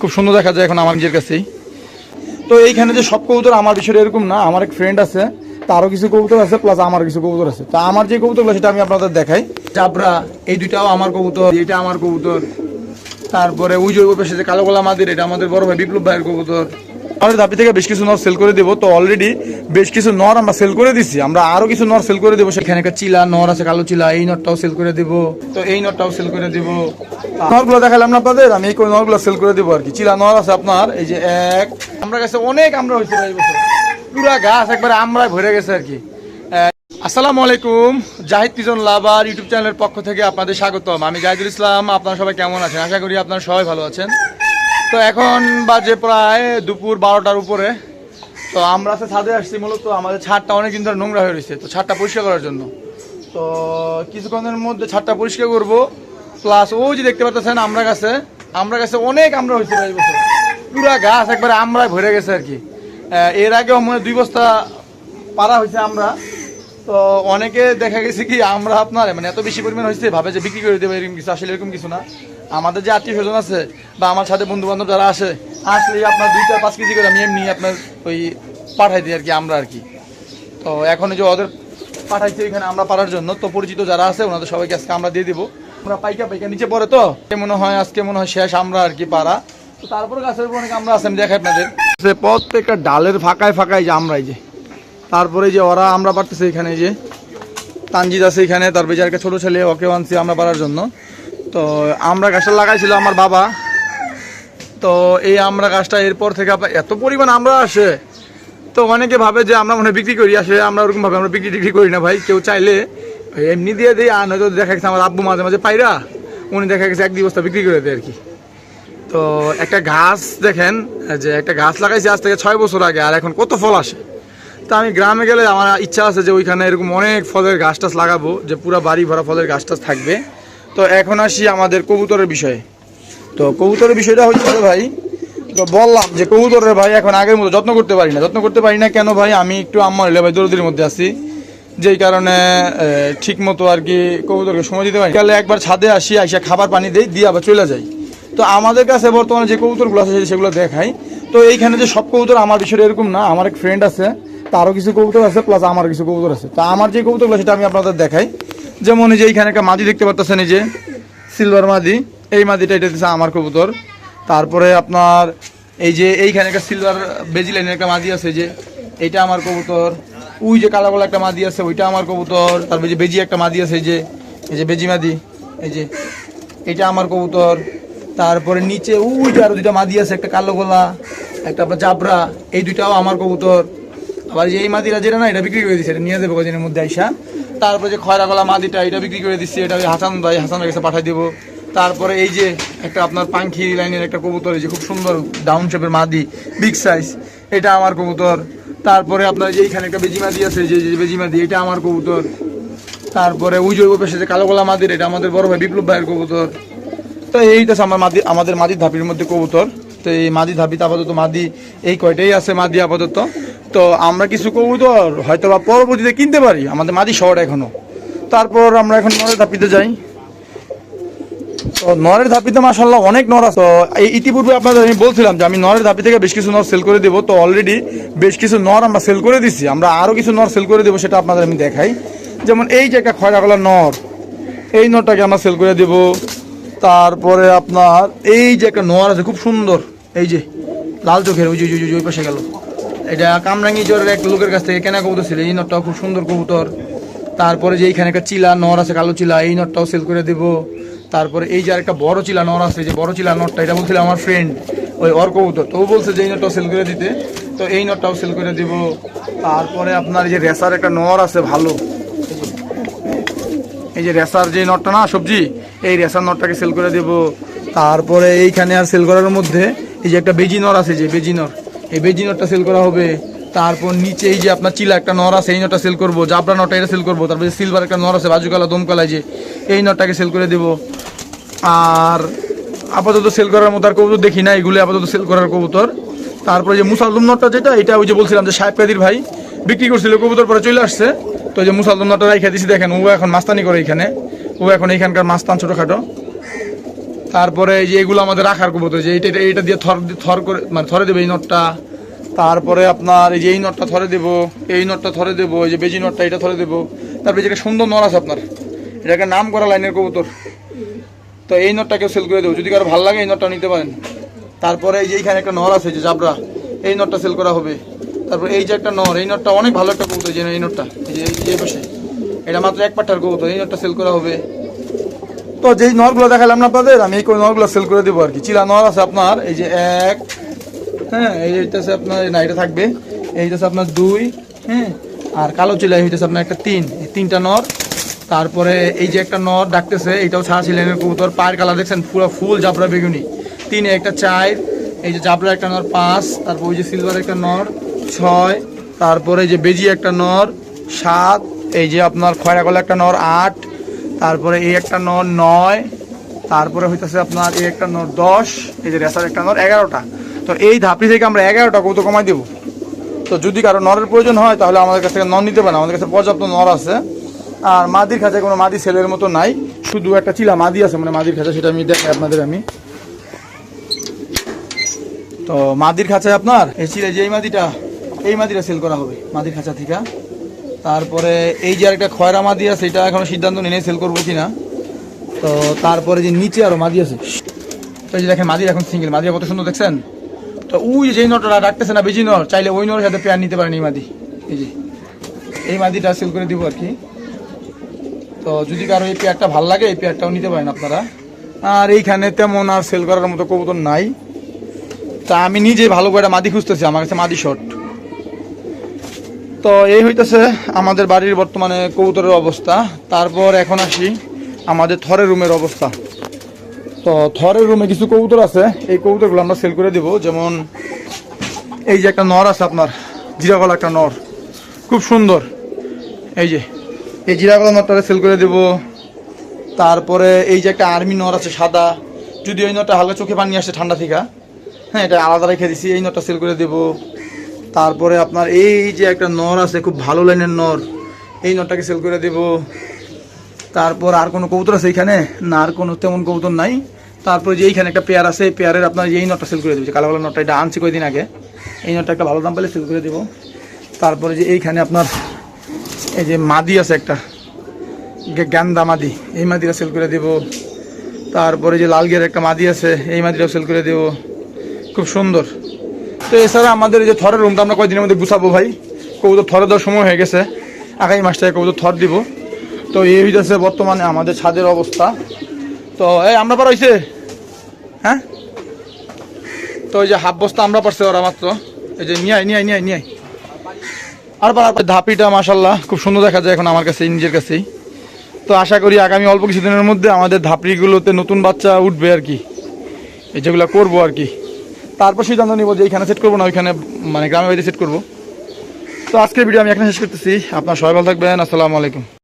খুব সুন্দর দেখা যায় এখন আমার নিজের কাছেই। তো এইখানে যে সব কবুতর আমার বিষয়ে এরকম না, আমার এক ফ্রেন্ড আছে, তারও কিছু কবুতর আছে প্লাস আমার কিছু কবুতর আছে। তো আমার যে কবুতরগুলো, সেটা আমি আপনাদের দেখাই। চাপড়া এই দুইটাও আমার কবুতর, এইটা আমার কবুতর। তারপরে ওই জৈব পেশে যে কালো গোলা মাদির এটা আমাদের বড় ভাই বিপ্লব ভাইয়ের কবুতর। আমাদের ধাপি থেকে বেশ কিছু নর সেল করে দেবো। তো অলরেডি বেশ কিছু নর আমরা সেল করে দিছি। আমরা আরও কিছু নর সেল করে দেবো। সেখানে একটা চিলা নর আছে, কালো চিলা, এই নরটাও সেল করে দেবো। তো এই নরটাও সেল করে দেবো। নরগুলো দেখালাম না আপনাদের? আমি এই নরগুলো সেল করে দেবো আর কি। চিলা নর আছে আপনার, এই যে এক। আমরা কাছে অনেক আমরা হয়েছে এই বছর। পুরা গাছ একবারে আমরাই ভরে গেছে আর কি। আসসালামু আলাইকুম। জাহিদ পিজন লাভার ইউটিউব চ্যানেলের পক্ষ থেকে আপনাদের স্বাগতম। আমি জাহিদুল ইসলাম। আপনারা সবাই কেমন আছেন? আশা করি আপনারা সবাই ভালো আছেন। তো এখন বাজে প্রায় দুপুর বারোটার উপরে। তো আমরা তো ছাদে আসছি মূলত, আমাদের ছাদটা অনেকদিন ধরে নোংরা হয়ে রয়েছে, তো ছাদটা পরিষ্কার করার জন্য। তো কিছুক্ষণের মধ্যে ছাদটা পরিষ্কার করব প্লাস ওই যে দেখতে পাচ্ছেন আমরা কাছে আমরা কাছে অনেক আমরা হয়েছে এই বছর। পুরা গাছ একবারে আমরাই ভরে গেছে আর কি। এর আগেও মনে দুই বস্তা পারা হয়েছে আমরা। তো অনেকে দেখা গেছে কি, আমরা আপনার মানে এত বেশি পরিমাণ হয়েছে, ভাবে যে বিক্রি করে দেবে, এরকম কিছু, আসলে এরকম কিছু না। আমাদের যে আত্মীয় স্বজন আছে বা আমার সাথে বন্ধু বান্ধব যারা আসে, আসলে আপনার দুই চার পাঁচ কেজি করে আমি এমনি আপনার ওই পাঠাই দিই আর কি আমরা আর কি তো এখন যে ওদের পাঠাইছি এখানে আমরা পাড়ার জন্য, তো পরিচিত যারা আছে ওনাদের সবাইকে আজকে আমরা দিয়ে দিব। আমরা পাইকা পাইকা নিচে পড়ে তো মনে হয়, আজকে মনে হয় শেষ আমরা আর কি পাড়া। তো তারপরে গাছের উপর অনেক আমরা আছে, আমি দেখাই আপনাদের। সে প্রত্যেকটা ডালের ফাঁকায় ফাঁকায় যে আমরা এই যে। তারপরে যে ওরা আমরা পারতেছি এখানে যে, তানজিদ আছে এখানে তারপরে যে একটা ছোটো ছেলে ওকে আনছি আমরা পাড়ার জন্য। তো আমরা গাছটা লাগাইছিল আমার বাবা। তো এই আমরা গাছটা এরপর থেকে এত পরিমাণ আমরা আসে, তো অনেকে ভাবে যে আমরা মনে বিক্রি করি, আসলে আমরা ওরকম ভাবে আমরা বিক্রি টিক্রি করি না ভাই, কেউ চাইলে এমনি দিয়ে দিই, আর নয়তো দেখা গেছে আমার আব্বু মাঝে মাঝে পাইরা উনি দেখা গেছে এক দুই বস্তা বিক্রি করে দেয় আর কি। তো একটা গাছ দেখেন যে একটা গাছ লাগাইছে আজ থেকে ছয় বছর আগে, আর এখন কত ফল আসে। তো আমি গ্রামে গেলে আমার ইচ্ছা আছে যে ওইখানে এরকম অনেক ফলের গাছ টাছ লাগাবো, যে পুরো বাড়ি ভরা ফলের গাছ টাছ থাকবে। তো এখন আসি আমাদের কবুতরের বিষয়ে। তো কবুতরের বিষয়টা হচ্ছে ভাই, তো বললাম যে কবুতরের ভাই এখন আগের মতো যত্ন করতে পারি না। যত্ন করতে পারি না কেন ভাই? আমি একটু আমার হলে ভাই দরদির মধ্যে আছি, যেই কারণে ঠিক মতো আর কি কবুতরকে সময় দিতে পারি গেলে একবার ছাদে আসি, আইসা খাবার পানি দিই, দিয়ে আবার চলে যাই। তো আমাদের কাছে বর্তমানে যে কবুতরগুলো আছে সেগুলো দেখাই। তো এইখানে যে সব কবুতর আমার বিষয়টা এরকম না, আমার এক ফ্রেন্ড আছে, তারও কিছু কবুতর আছে প্লাস আমার কিছু কবুতর আছে। তো আমার যে কবুতরগুলো, সেটা আমি আপনাদের দেখাই। যেমন এই যে এইখানে একটা মাদি দেখতে পাচ্ছেন এই যে সিলভার মাদি। এই মাদিটা এটা হচ্ছে আমার কবুতর। তারপরে আপনার এই যে এইখানে একটা সিলভার বেজি লাইনের একটা মাদি আছে যে এইটা আমার কবুতর। ওই যে কালা একটা মাদি আছে, ওইটা আমার কবুতর। তারপরে যে বেজি একটা মাদি আছে যে, এই যে বেজি মাদি, এই যে এটা আমার কবুতর। তারপরে নিচে ওই যে আরও দুইটা মাদি আছে, একটা কালো গোলা, একটা আপনার জাবরা, এই দুইটাও আমার কবুতর। আবার যে এই মাদিরা যেটা না, এটা বিক্রি করে দিচ্ছে এটা নিয়ে যাবে কদিনের মধ্যে আইসা। তারপরে যে খয়রা গলা মাদিটা, এটা বিক্রি করে দিচ্ছি এটা ওই হাসান ভাই, হাসানের কাছে পাঠাই দেবো। তারপরে এই যে একটা আপনার পাঙ্খি লাইনের একটা কবুতর, এই যে খুব সুন্দর ডাউন শেপের মাদি বিগ সাইজ এটা আমার কবুতর। তারপরে আপনার যে এইখানে একটা বেজি মাদি আছে, যে বেজি মাদি, এটা আমার কবুতর। তারপরে ওই ওই পাশে যে কালো গলা মাদির, এটা আমাদের বড় ভাই বিপ্লব ভাইয়ের কবুতর। তো এইটা আমার মাদি আমাদের মাদির ধাপির মধ্যে কবুতর। তো এই মাদি ধাপিতে আপাতত মাদি, এই কয়টাই আছে মাদি আপাতত। তো আমরা কিছু কবুতর হয়তো বা পরবর্তীতে কিনতে পারি, আমাদের মাদি শহর এখনও। তারপর আমরা এখন নরের ধাপিতে যাই। তো নরের ধাপিতে মাসাল্লাহ অনেক নর আছে। এই ইতিপূর্বে আপনাদের আমি বলছিলাম যে আমি নরের ধাপি থেকে বেশ কিছু নর সেল করে দেবো। তো অলরেডি বেশ কিছু নর আমরা সেল করে দিছি। আমরা আরও কিছু নর সেল করে দেবো সেটা আপনাদের আমি দেখাই। যেমন এই যে একটা খয়রা গলার নর, এই নরটাকে আমরা সেল করে দেবো। তারপরে আপনার এই যে একটা নর আছে, খুব সুন্দর। এই যে লাল চোখের ওই যে, ওই পাশে গেল। এটা কামরাঙ্গি জোরের এক লোকের কাছ থেকে কেনা কবুতর ছিল, এই নটটাও খুব সুন্দর কবুতর। তারপরে যে এইখানে একটা চিলা নর আছে, কালো চিলা, এই নটটাও সেল করে দেবো। তারপরে এই যে আরেকটা বড় চিলা নর আছে যে বড় চিলা নটটা এটা বলছিল আমার ফ্রেন্ড ওই অর কবুতর। তো বলছে যে এই নটটাও সেল করে দিতে। তো এই নটটাও সেল করে দিব। তারপরে আপনার এই যে রেসার একটা নর আছে, ভালো। এই যে রেসার যে নটটা না, সবজি, এই রেসার নটটাকে সেল করে দেব। তারপরে এইখানে আর সেল করার মধ্যে এই যে একটা বেজি নর আছে যে, বেজি নর। এই বেজি নটটা সেল করা হবে। তারপর নিচে এই যে আপনার চিলা একটা নর আছে, এই নটটা সেল করব। জাবরা নটটা এটা সেল করব। তারপরে সিলভার একটা নর আছে, বাজুকালা, দমকালা যে, এই নটটাকে সেল করে দেব। আর আপাতত সেল করার মতো আর কবুতর দেখি না, এগুলো আপাতত সেল করার কবুতর। তারপরে যে মুসালদুম নটটা যেটা, এটা ওই যে বলছিলাম যে সাহেব কাদির ভাই বিক্রি করছিল, কবুতর পরে চলে আসছে। তো যে মুসালদুম নটটা রাইখা দিছি, দেখেন, ও এখন মাস্তানি করে এখানে। ও এখন এইখানকার মাস্তান ছোটোখাটো। তারপরে এই যে এগুলো আমাদের রাখার কবুতর, যে এইটা এটা দিয়ে থর থর করে মানে থরে দেবে এই নটটা। তারপরে আপনার এই যে এই নটটা থরে দেবো, এই নটটা থরে দেবো, এই যে বেজি নটটা এটা থরে দেবো। তারপরে যেটা সুন্দর নর আছে আপনার, এটাকে নাম করা লাইনের কবুতর। তো এই নটটাকেও সেল করে দেবো, যদি কারও ভালো লাগে এই নটটা নিতে পারেন। তারপরে এই যে এইখানে একটা নর আছে, যে জাবরা, এই নটটা সেল করা হবে। তারপর এই যে একটা নর, এই নটটা অনেক ভালো একটা কবুতর যে এই নটটা, এই যে এই পাশে। এটা মাত্র এক পাট্টার কবুতর, এই নটটা সেল করা হবে। তো যেই নরগুলো দেখালাম না আপনাদের, আমি এই নরগুলো সেল করে দেবো আর কি চিলা নর আছে আপনার, এই যে এক হ্যাঁ এইটা আছে আপনার, না, এটা থাকবে। এইটা আছে আপনার দুই হ্যাঁ আর কালো চিলা হইতেছে আপনার একটা তিন। এই তিনটা নর, তারপরে এই যে একটা নর ডাকতেছে, এটাও ছাড়া ছিলেন কবুতর, পায়ের কালার দেখছেন, পুরো ফুল জাবরা বেগুনি। তিনে একটা চার, এই যে জাবরা একটা নর পাঁচ, তারপর ওই যে সিলভার একটা নর ছয়, তারপরে যে বেজি একটা নর সাত, এই যে আপনার খয়রা গলা একটা নর আট তারপরে এই একটা নর নয়, তারপরে হইতেছে আপনার এই একটা নর দশ, এই যে রেসার একটা নর এগারোটা। তো এই ধাপি থেকে আমরা এগারোটা কত কমাই দেবো। তো যদি কারও নরের প্রয়োজন হয়, তাহলে আমাদের কাছ থেকে নর নিতে পারেন। আমাদের কাছে পর্যাপ্ত নর আছে। আর মাদির খাঁচায় কোনো মাদি সেলের মতো নাই। শুধু একটা চিলা মাদি আছে মানে মাদির খাঁচা, সেটা আমি দেখাই আপনাদের আমি। তো মাদির খাঁচায় আপনার, এই চিলে যে এই মাদিটা এই মাদিটা সেল করা হবে, মাদির খাঁচা থেকে। তারপরে এই যে আরেকটা খয়রা মাদি আছে, এটা এখনও সিদ্ধান্ত নিয়ে সেল করব কিনা। তো তারপরে যে নিচে আরও মাদি আছে, তো যে দেখেন মাদির এখন সিঙ্গেল মাদির কত সুন্দর দেখছেন? তো ওই যে নটটা ডাকতেছে না বেজি নর চাইলে ওই নরের সাথে পেয়ার নিতে পারেন এই মাদি। এই যে, এই মাদিটা সেল করে দিব আর কি। তো যদি কারও এই পেয়ারটা ভালো লাগে, এই পেয়ারটাও নিতে পারেন আপনারা। আর এইখানে তেমন আর সেল করার মতো কবুতর নাই। তা আমি নিজে ভালো করে মাদি খুঁজতেছি, আমার কাছে মাদি শট তো এই হইতেছে আমাদের বাড়ির বর্তমানে কবুতরের অবস্থা। তারপর এখন আসি আমাদের থরের রুমের অবস্থা। তো থরের রুমে কিছু কবুতর আছে, এই কবুতরগুলো আমরা সেল করে দেব। যেমন এই যে একটা নর আছে আপনার জিরাগলা একটা নর। খুব সুন্দর। এই যে, এই জিরাগলা নরটা সেল করে দেব। তারপরে এই যে একটা আর্মি নর আছে সাদা। যদি ওই নরটা হালকা চোখে পানি আসে ঠান্ডা থেকে হ্যাঁ এটা আলাদা রেখে দিছি, এই নরটা সেল করে দেব। তারপরে আপনার এই যে একটা নর আছে, খুব ভালো লাইনের নর, এই নরটাকে সেল করে দেব। তারপর আর কোনো কবুতর আছে এইখানে? না, আর কোনো তেমন কবুতর নাই। তারপর যে এইখানে একটা পেয়ার আছে, এই পেয়ারের আপনার এই নটটা সেল করে দেবে। কালো কালো নটটা এটা আনছি কয়েকদিন আগে। এই নটটা একটা ভালো দাম পেলে সেল করে দেবো। তারপরে যে এইখানে আপনার এই যে মাদি আছে একটা, গে- গ্যান্দা মাদি, এই মাদিটা সেল করে দেবো। তারপরে যে লাল গিয়ার একটা মাদি আছে, এই মাদিটাও সেল করে দেবো। খুব সুন্দর। তো এছাড়া আমাদের এই যে থরের রুমটা আমরা কয়েকদিনের মধ্যে গুছাবো ভাই? কবুতর থরে দেওয়ার সময় হয়ে গেছে। আগামী মাস থেকে কবুতর থর দিব। তো এই হইতেছে বর্তমানে আমাদের ছাদের অবস্থা। তো এই আমরা পার হইছে? হ্যাঁ? তো ওই যে হাফ বস্তা আমরা পারছে ওরা মাত্র। এই যে নিয়ে নিয়ে নিয়ে নিয়ে আর পার ধাপিটা মাসাল্লাহ খুব সুন্দর দেখা যায় এখন আমার কাছে নিজের কাছেই। তো আশা করি আগামী অল্প কিছুদিনের মধ্যে আমাদের ধাপড়িগুলোতে নতুন বাচ্চা উঠবে আর কি। এই যেগুলো করব আর কি। তারপর সিদ্ধান্ত নিব যে এখানে সেট করব না, ওইখানে মানে গ্রামের বাড়িতে সেট করব। তো আজকের ভিডিও আমি এখানে শেষ করতেছি। আপনার সবাই ভালো থাকবেন। আসসালামু আলাইকুম।